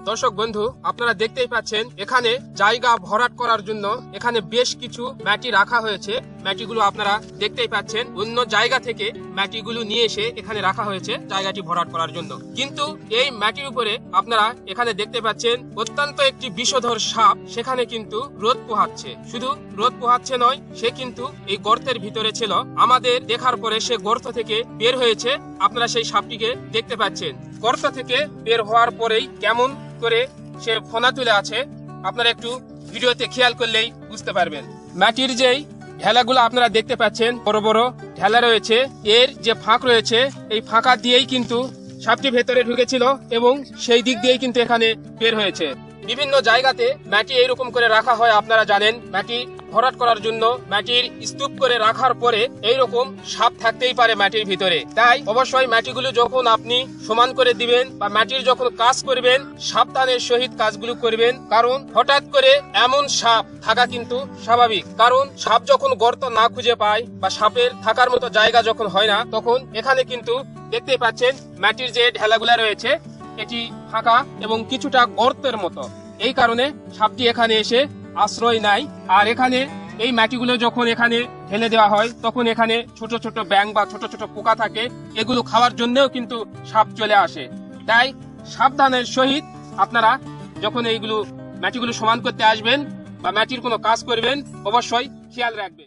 দর্শক বন্ধু, আপনারা দেখতেই পাচ্ছেন, এখানে জায়গা ভরাট করার জন্য এখানে বেশ কিছু ম্যাটি রাখা হয়েছে। ম্যাটিগুলো আপনারা দেখতেই পাচ্ছেন, অন্য জায়গা থেকে ম্যাটিগুলো নিয়ে এসে এখানে রাখা হয়েছে জায়গাটি ভরাট করার জন্য। কিন্তু এই ম্যাটির উপরে আপনারা এখানে দেখতে পাচ্ছেন, অত্যন্ত একটি বিষধর সাপ, সেখানে কিন্তু রোদ পোহাচ্ছে। শুধু রোদ পোহাচ্ছে নয়, সে কিন্তু এই গর্তের ভিতরে ছিল। আমাদের দেখার পরে সে গর্ত থেকে বের হয়েছে। আপনারা সেই সাপটিকে দেখতে পাচ্ছেন। গর্ত থেকে বের হওয়ার পরেই কেমন করে সে ফোনা তুলে আছে, আপনারা একটু ভিডিওতে খেয়াল করলেই বুঝতে পারবেন। মাটির যেই ঢেলাগুলো আপনারা দেখতে পাচ্ছেন, বড় বড় ঢেলা রয়েছে, এর যে ফাঁক রয়েছে, এই ফাঁকা দিয়েই কিন্তু সাপটি ভেতরে ঢুকেছিল এবং সেই দিক দিয়েই কিন্তু এখানে বের হয়েছে। বিভিন্ন জায়গাতে মাটি এইরকম করে রাখা হয়, আপনারা জানেন, মাটি ভরাট করার জন্য মাটির স্তূপ করে রাখার পরে এইরকম সাপ থাকতেই পারে মাটির ভিতরে। তাই অবশ্যই মাটিগুলো যখন আপনি সমান করে দিবেন বা মাটির যখন কাজ করবেন, সাবধানের সহিত কাজগুলো করবেন, কারণ হঠাৎ করে এমন সাপ থাকা কিন্তু স্বাভাবিক। কারণ সাপ যখন গর্ত না খুঁজে পায় বা সাপের থাকার মতো জায়গা যখন হয় না, তখন এখানে কিন্তু দেখতে পাচ্ছেন মাটির যে ঢেলাগুলা রয়েছে, এটি ফাঁকা এবং কিছুটা গর্তের মতো। এই কারণে সাপটি এখানে এসে আশ্রয় নাই। আর এখানে এই মাটিগুলো যখন এখানে ঢেলে দেওয়া হয়, তখন এখানে ছোট ছোট ব্যাং বা ছোট ছোট পোকা থাকে। এগুলো খাওয়ার জন্যও কিন্তু সাপ চলে আসে। তাই সাবধানের সহিত আপনারা যখন এইগুলো মাটিগুলো সমান করতে আসবেন বা মাটির কোনো কাজ করবেন, অবশ্যই খেয়াল রাখবেন।